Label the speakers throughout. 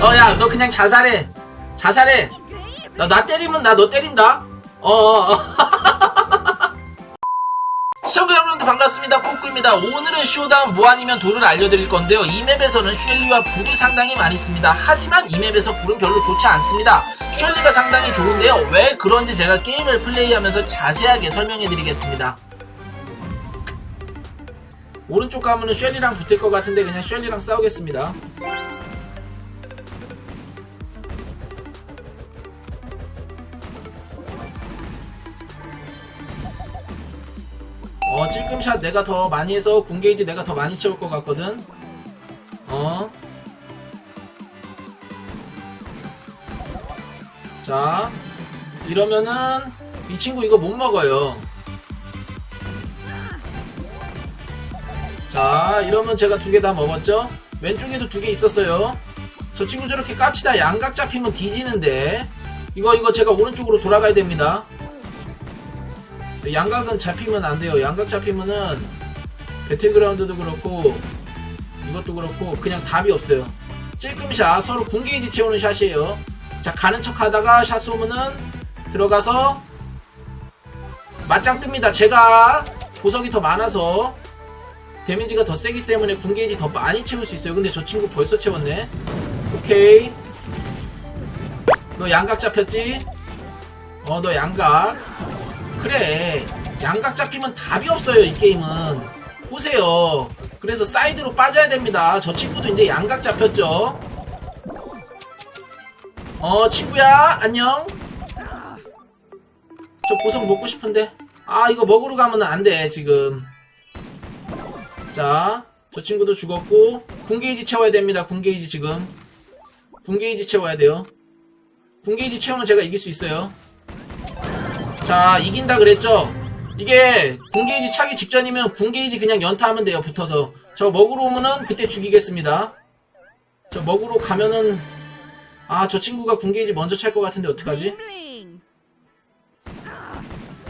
Speaker 1: 어, 야, 너 그냥 자살해. 자살해. 나, 나 때리면 나 너 때린다. 어, 어, 어. 시청자 여러분들 반갑습니다. 뽀꾸입니다. 오늘은 쇼다운 뭐 아니면 돌을 알려드릴 건데요. 이 맵에서는 쉘리와 불이 상당히 많이 씁니다. 하지만 이 맵에서 불은 별로 좋지 않습니다. 쉘리가 상당히 좋은데요. 왜 그런지 제가 게임을 플레이하면서 자세하게 설명해드리겠습니다. 오른쪽 가면은 쉘리랑 붙을 것 같은데 그냥 쉘리랑 싸우겠습니다. 찔끔샷 내가 더 많이 해서 군게이지 내가 더 많이 채울 것 같거든. 어. 자, 이러면은 이 친구 이거 못 먹어요. 자, 이러면 제가 두 개 다 먹었죠? 왼쪽에도 두 개 있었어요. 저 친구 저렇게 깝치다 양각 잡히면 뒤지는데. 이거, 이거 제가 오른쪽으로 돌아가야 됩니다. 양각은 잡히면 안 돼요. 양각 잡히면은 배틀그라운드도 그렇고 이것도 그렇고 그냥 답이 없어요. 찔끔샷 서로 군게이지 채우는 샷이에요. 자 가는 척 하다가 샷 쏘면은 들어가서 맞짱 뜹니다. 제가 보석이 더 많아서 데미지가 더 세기 때문에 군게이지 더 많이 채울 수 있어요. 근데 저 친구 벌써 채웠네. 오케이. 너 양각 잡혔지? 어, 너 양각. 그래. 양각 잡히면 답이 없어요 이 게임은. 보세요. 그래서 사이드로 빠져야 됩니다. 저 친구도 이제 양각 잡혔죠? 어 친구야 안녕. 저 보석 먹고 싶은데? 아 이거 먹으러 가면 안 돼 지금. 자 저 친구도 죽었고 군게이지 채워야 됩니다 군게이지 지금. 군게이지 채워야 돼요. 군게이지 채우면 제가 이길 수 있어요 자 이긴다 그랬죠? 이게 군게이지 차기 직전이면 군게이지 그냥 연타하면 돼요 붙어서. 저 먹으러 오면은 그때 죽이겠습니다. 저 먹으러 가면은 아 저 친구가 군게이지 먼저 찰 것 같은데 어떡하지?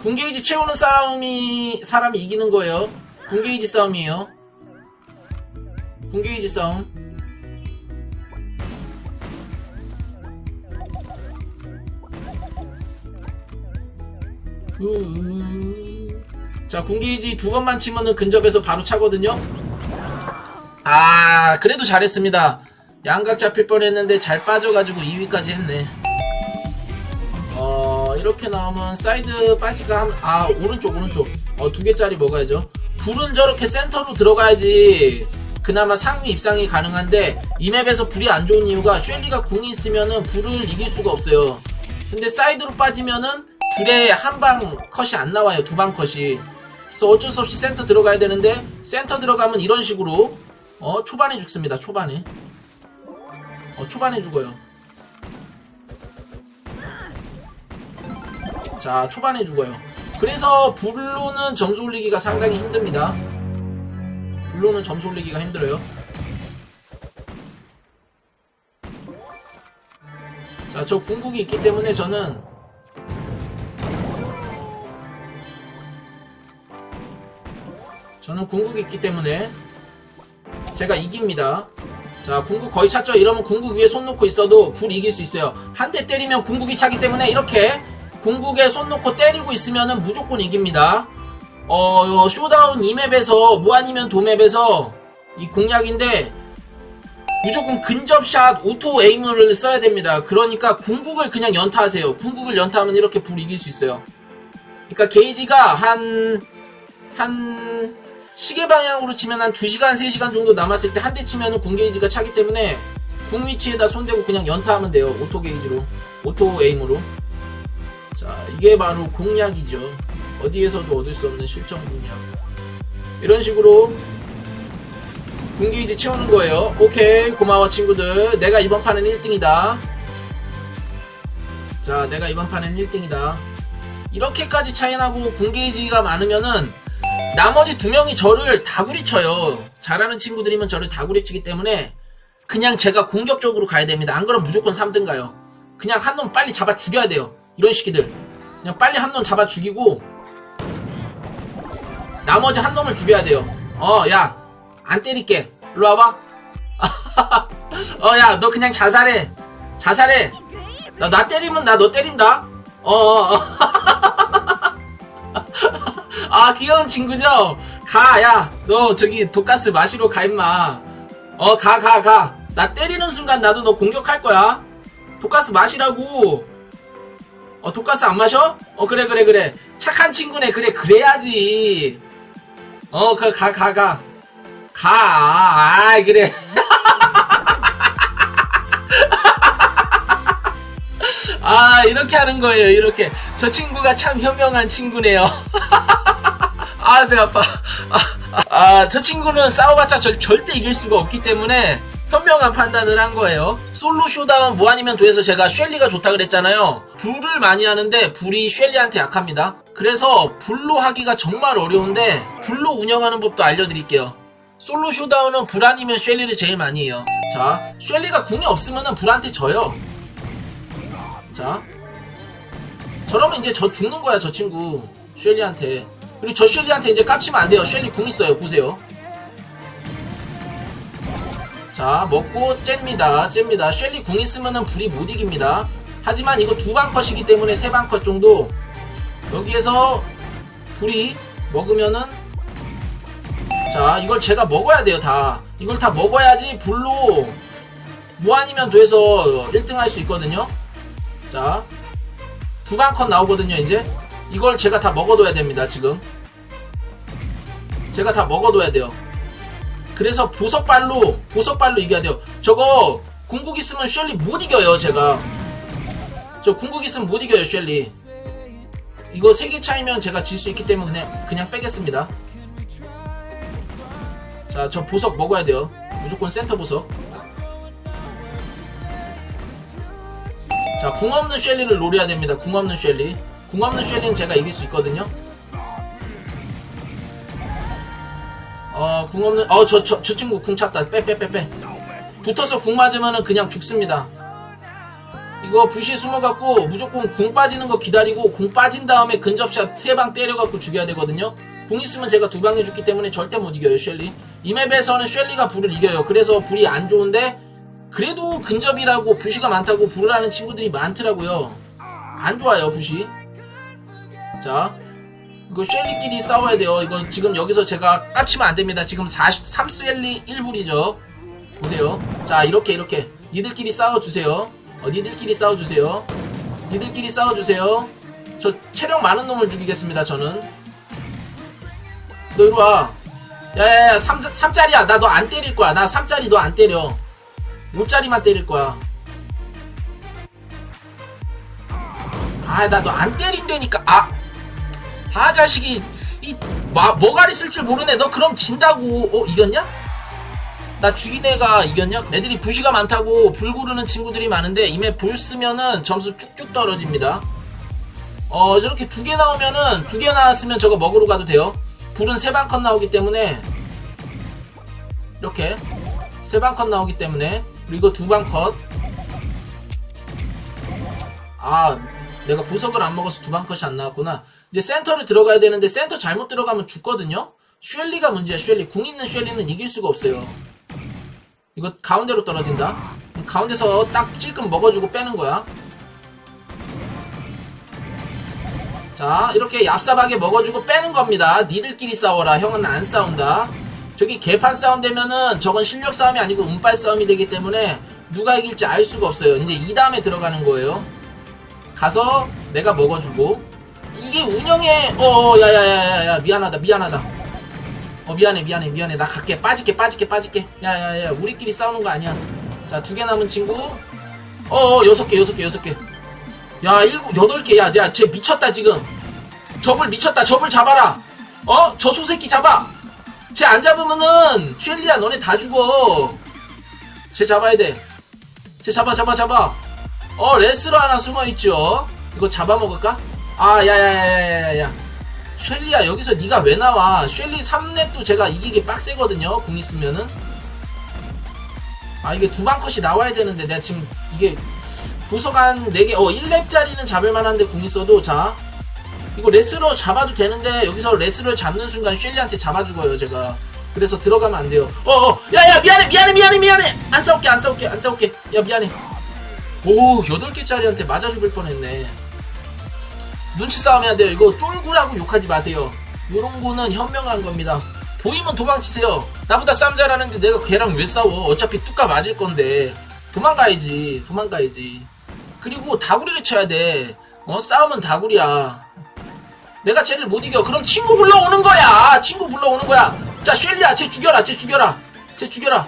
Speaker 1: 군게이지 채우는 사람이 사람이 이기는 거예요. 군게이지 싸움이에요. 군게이지 싸움 자, 군기지 두 번만 치면은 근접해서 바로 차거든요. 아, 그래도 잘했습니다. 양각 잡힐 뻔했는데 잘 빠져가지고 2위까지 했네. 어, 이렇게 나오면 사이드 빠지가 한, 아, 오른쪽, 오른쪽. 어, 두 개짜리 먹어야죠. 불은 저렇게 센터로 들어가야지 그나마 상위 입상이 가능한데 이 맵에서 불이 안 좋은 이유가 쉘리가 궁이 있으면은 불을 이길 수가 없어요. 근데 사이드로 빠지면은 불에 한방 컷이 안 나와요. 두 방 컷이. 그래서 어쩔 수 없이 센터 들어가야 되는데 센터 들어가면 이런 식으로 어 초반에 죽습니다. 초반에. 어 초반에 죽어요. 자 초반에 죽어요. 그래서 불로는 점수 올리기가 상당히 힘듭니다. 불로는 점수 올리기가 힘들어요. 자, 저 궁극이 있기 때문에 저는 저는 궁극이 있기 때문에 제가 이깁니다. 자, 궁극 거의 찼죠? 이러면 궁극 위에 손 놓고 있어도 불 이길 수 있어요. 한 대 때리면 궁극이 차기 때문에 이렇게 궁극에 손 놓고 때리고 있으면 무조건 이깁니다. 어, 쇼다운 이 맵에서, 뭐 아니면 도맵에서 이 공략인데 무조건 근접샷 오토 에임을 써야 됩니다. 그러니까 궁극을 그냥 연타하세요. 궁극을 연타하면 이렇게 불 이길 수 있어요. 그러니까 게이지가 한, 한, 시계 방향으로 치면 한 2시간, 3시간 정도 남았을 때 한 대 치면은 궁 게이지가 차기 때문에 궁 위치에다 손대고 그냥 연타하면 돼요. 오토 게이지로. 오토 에임으로. 자, 이게 바로 공략이죠. 어디에서도 얻을 수 없는 실전 공략. 이런 식으로 궁 게이지 채우는 거예요. 오케이, 고마워 친구들. 내가 이번 판은 1등이다. 자, 내가 이번 판은 1등이다. 이렇게까지 차이 나고 궁 게이지가 많으면은 나머지 두 명이 저를 다구리 쳐요. 잘하는 친구들이면 저를 다구리 치기 때문에 그냥 제가 공격적으로 가야 됩니다. 안 그러면 무조건 3등 가요. 그냥 한 놈 빨리 잡아 죽여야 돼요. 이런 식이들. 그냥 빨리 한 놈 잡아 죽이고 나머지 한 놈을 죽여야 돼요. 어, 야, 안 때릴게. 일로 와봐. 어, 야, 너 그냥 자살해. 자살해. 나, 나 때리면 나 너 때린다? 어, 어, 어. 아, 귀여운 친구죠? 가, 야, 너 저기 독가스 마시러 가, 임마. 어, 가, 가, 가. 나 때리는 순간 나도 너 공격할 거야. 독가스 마시라고. 어, 독가스 안 마셔? 어, 그래, 그래, 그래. 착한 친구네. 그래, 그래야지. 어, 그, 가, 가, 가. 가. 아, 그래. 아, 이렇게 하는 거예요, 이렇게. 저 친구가 참 현명한 친구네요. 아, 배 아파. 아, 아, 아, 저 친구는 싸워봤자 절, 절대 이길 수가 없기 때문에 현명한 판단을 한 거예요. 솔로 쇼다운 뭐 아니면 도에서 제가 쉘리가 좋다 그랬잖아요. 불을 많이 하는데 불이 쉘리한테 약합니다. 그래서 불로 하기가 정말 어려운데 불로 운영하는 법도 알려드릴게요. 솔로 쇼다운은 불 아니면 쉘리를 제일 많이 해요. 자, 쉘리가 궁이 없으면 불한테 져요. 자. 저러면 이제 저 죽는 거야, 저 친구. 쉘리한테. 그리고 저 쉘리한테 이제 깝치면 안 돼요. 쉘리 궁 있어요. 보세요. 자, 먹고 잽니다. 잽니다. 쉘리 궁 있으면은 불이 못 이깁니다. 하지만 이거 두 방 컷이기 때문에 세 방 컷 정도. 여기에서 불이 먹으면은 자, 이걸 제가 먹어야 돼요, 다. 이걸 다 먹어야지 불로 뭐 아니면 돼서 1등 할 수 있거든요. 자, 두방 컷 나오거든요, 이제. 이걸 제가 다 먹어둬야 됩니다, 지금. 제가 다 먹어둬야 돼요. 그래서 보석발로, 보석발로 이겨야 돼요. 저거, 궁극 있으면 쉘리 못 이겨요, 제가. 저 궁극 있으면 못 이겨요, 쉘리. 이거 3개 차이면 제가 질 수 있기 때문에 그냥, 그냥 빼겠습니다. 자, 저 보석 먹어야 돼요. 무조건 센터 보석. 자, 궁 없는 쉘리를 노려야 됩니다. 궁 없는 쉘리. 궁 없는 쉘리는 제가 이길 수 있거든요. 어, 궁 없는, 어, 저, 저, 저 친구 궁 찼다. 빼, 빼, 빼, 빼. 붙어서 궁 맞으면은 그냥 죽습니다. 이거 부시에 숨어갖고 무조건 궁 빠지는 거 기다리고 궁 빠진 다음에 근접샷 세 방 때려갖고 죽여야 되거든요. 궁 있으면 제가 두방 해줬기 때문에 절대 못 이겨요, 쉘리. 이 맵에서는 쉘리가 불을 이겨요. 그래서 불이 안 좋은데, 그래도 근접이라고 부시가 많다고 불을 하는 친구들이 많더라고요. 안 좋아요, 부시. 자, 이거 쉘리끼리 싸워야 돼요. 이거 지금 여기서 제가 깝치면 안 됩니다. 지금 40, 3쉘리 1불이죠. 보세요. 자, 이렇게, 이렇게. 니들끼리 싸워주세요. 어, 니들끼리 싸워주세요. 니들끼리 싸워주세요. 저 체력 많은 놈을 죽이겠습니다, 저는. 너 이리 와. 야야야, 3, 3짜리야. 나 너 안 때릴 거야. 나 3짜리 너 안 때려. 5짜리만 때릴 거야. 아, 나 너 안 때린다니까. 아, 아, 자식이, 이, 마, 머가리 쓸 줄 모르네. 너 그럼 진다고. 어, 이겼냐? 나 죽인 애가 이겼냐? 애들이 부시가 많다고 불 고르는 친구들이 많은데, 이메 불 쓰면은 점수 쭉쭉 떨어집니다. 어, 저렇게 두 개 나오면은, 두 개 나왔으면 저거 먹으러 가도 돼요. 불은 세방컷 나오기 때문에, 이렇게. 세방컷 나오기 때문에, 그리고 두방 컷. 아, 내가 보석을 안 먹어서 두방 컷이 안 나왔구나. 이제 센터를 들어가야 되는데 센터 잘못 들어가면 죽거든요? 쉘리가 문제야, 쉘리. 궁 있는 쉘리는 이길 수가 없어요. 이거 가운데로 떨어진다. 가운데서 딱 찔끔 먹어주고 빼는 거야. 자, 이렇게 얍삽하게 먹어주고 빼는 겁니다. 니들끼리 싸워라. 형은 안 싸운다. 저기 개판 싸움 되면은 저건 실력 싸움이 아니고 운빨 싸움이 되기 때문에 누가 이길지 알 수가 없어요. 이제 이 다음에 들어가는 거예요. 가서 내가 먹어주고 이게 운영에 어 야야야야야 미안하다 미안하다 어 미안해 미안해 미안해 나 갈게 빠질게 빠질게 빠질게 야야야 우리끼리 싸우는 거 아니야 자 두 개 남은 친구 어 여섯 개 여섯 개 여섯 개 야 일곱 여덟 개 야 야 쟤 미쳤다 지금. 접을 미쳤다. 접을 잡아라. 어? 저 소새끼 잡아. 쟤 안 잡으면은 쉘리야 너네 다 죽어. 쟤 잡아야 돼 쟤 잡아 잡아 잡아. 어 레스러 하나 숨어있죠? 이거 잡아먹을까? 아 야 야 야 야 야 야. 쉘리야 여기서 네가 왜 나와? 쉘리 3렙도 제가 이기기 빡세거든요 궁 있으면은. 아 이게 두 방 컷이 나와야 되는데 내가 지금 이게 한 4개 어 1렙짜리는 잡을만한데 궁 있어도 자 이거 레스러 잡아도 되는데 여기서 레스러를 잡는 순간 쉘리한테 잡아 죽어요 제가 그래서 들어가면 안 돼요. 어어, 야야 미안해 미안해 미안해 미안해. 안 싸울게 안 싸울게 안 싸울게. 야 미안해. 오 여덟 개짜리한테 맞아 죽을 뻔했네. 눈치 싸움 해야 돼요. 이거 쫄구라고 욕하지 마세요. 요런 거는 현명한 겁니다. 보이면 도망치세요. 나보다 싸움 잘하는데 내가 걔랑 왜 싸워? 어차피 뚜까 맞을 건데. 도망가야지. 도망가야지. 그리고 다구리를 쳐야 돼. 어, 싸우면 다구리야. 내가 쟤를 못 이겨. 그럼 친구 불러오는 거야. 친구 불러오는 거야. 자, 쉘리야, 쟤 죽여라. 쟤 죽여라. 쟤 죽여라.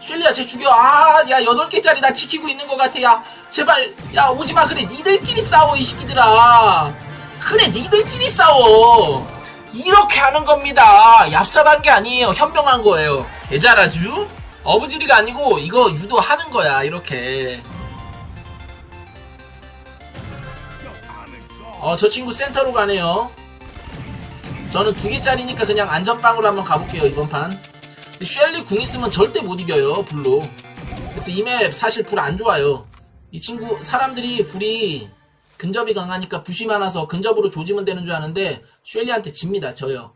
Speaker 1: 쉘리야, 쟤 죽여. 아, 야, 여덟 개짜리 나 지키고 있는 것 같아. 야, 제발, 야, 오지 마. 그래, 니들끼리 싸워, 이 새끼들아. 그래, 니들끼리 싸워. 이렇게 하는 겁니다. 얍삽한 게 아니에요. 현명한 거예요. 개잘아주? 어부지리가 아니고, 이거 유도하는 거야, 이렇게. 어, 저 친구 센터로 가네요. 저는 두 개짜리니까 그냥 안전빵으로 한번 가볼게요, 이번 판. 쉘리 궁 있으면 절대 못 이겨요, 불로. 그래서 이 맵 사실 불 안 좋아요. 이 친구, 사람들이 불이 근접이 강하니까 붓이 많아서 근접으로 조지면 되는 줄 아는데, 쉘리한테 집니다, 저요.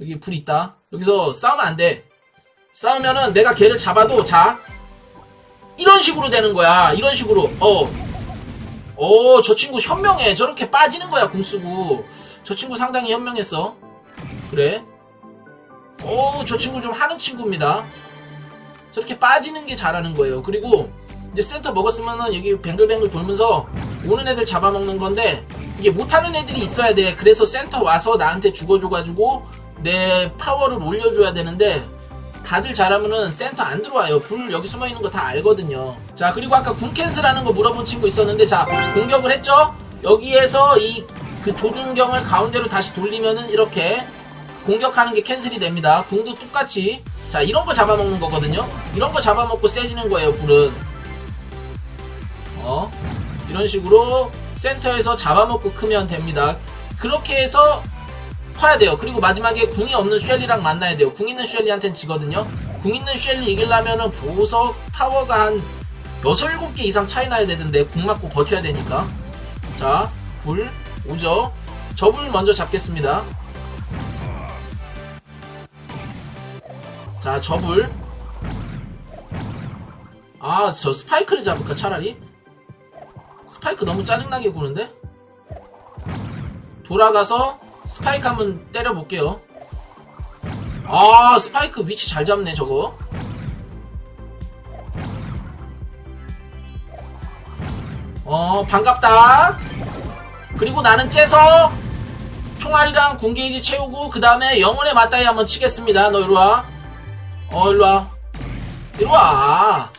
Speaker 1: 여기 불 있다. 여기서 싸우면 안 돼. 싸우면은 내가 걔를 잡아도, 자. 이런 식으로 되는 거야. 이런 식으로. 어. 오, 저 친구 현명해. 저렇게 빠지는 거야, 궁 쓰고. 저 친구 상당히 현명했어. 그래. 오, 저 친구 좀 하는 친구입니다. 저렇게 빠지는 게 잘하는 거예요. 그리고 이제 센터 먹었으면은 여기 뱅글뱅글 돌면서 오는 애들 잡아먹는 건데 이게 못하는 애들이 있어야 돼. 그래서 센터 와서 나한테 죽어줘가지고 내 파워를 올려줘야 되는데 다들 잘하면은 센터 안 들어와요. 불 여기 숨어 있는 거 다 알거든요. 자, 그리고 아까 궁 캔슬하는 거 물어본 친구 있었는데, 자, 공격을 했죠? 여기에서 이 그 조준경을 가운데로 다시 돌리면은 이렇게 공격하는 게 캔슬이 됩니다. 궁도 똑같이. 자, 이런 거 잡아먹는 거거든요? 이런 거 잡아먹고 세지는 거예요, 불은. 어? 이런 식으로 센터에서 잡아먹고 크면 됩니다. 그렇게 해서 커야 돼요. 그리고 마지막에 궁이 없는 쉘리랑 만나야 돼요. 궁 있는 쉘리한테는 지거든요. 궁 있는 쉘리 이기려면은 보석 파워가 한 6, 7개 이상 차이 나야 되는데 궁 맞고 버텨야 되니까. 자, 불 오죠. 저불 먼저 잡겠습니다. 자, 저 불. 아, 저 스파이크를 잡을까 차라리? 스파이크 너무 짜증나게 구는데? 돌아가서 스파이크 한번 때려볼게요. 아, 스파이크 위치 잘 잡네, 저거. 어, 반갑다. 그리고 나는 째서 총알이랑 군게이지 채우고, 그 다음에 영혼의 맞다이 한번 치겠습니다. 너 이리와. 어, 일로와. 이리와.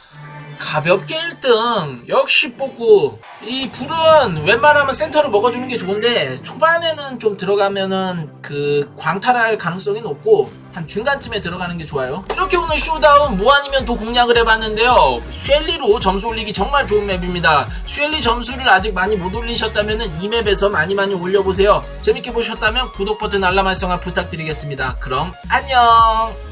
Speaker 1: 가볍게 1등. 역시 뽑고. 이 불은 웬만하면 센터를 먹어주는 게 좋은데, 초반에는 좀 들어가면은 그 광탈할 가능성이 높고, 한 중간쯤에 들어가는 게 좋아요. 이렇게 오늘 쇼다운 뭐 아니면 도 공략을 해봤는데요. 쉘리로 점수 올리기 정말 좋은 맵입니다. 쉘리 점수를 아직 많이 못 올리셨다면 이 맵에서 많이 많이 올려보세요. 재밌게 보셨다면 구독 버튼 알람 활성화 부탁드리겠습니다. 그럼 안녕!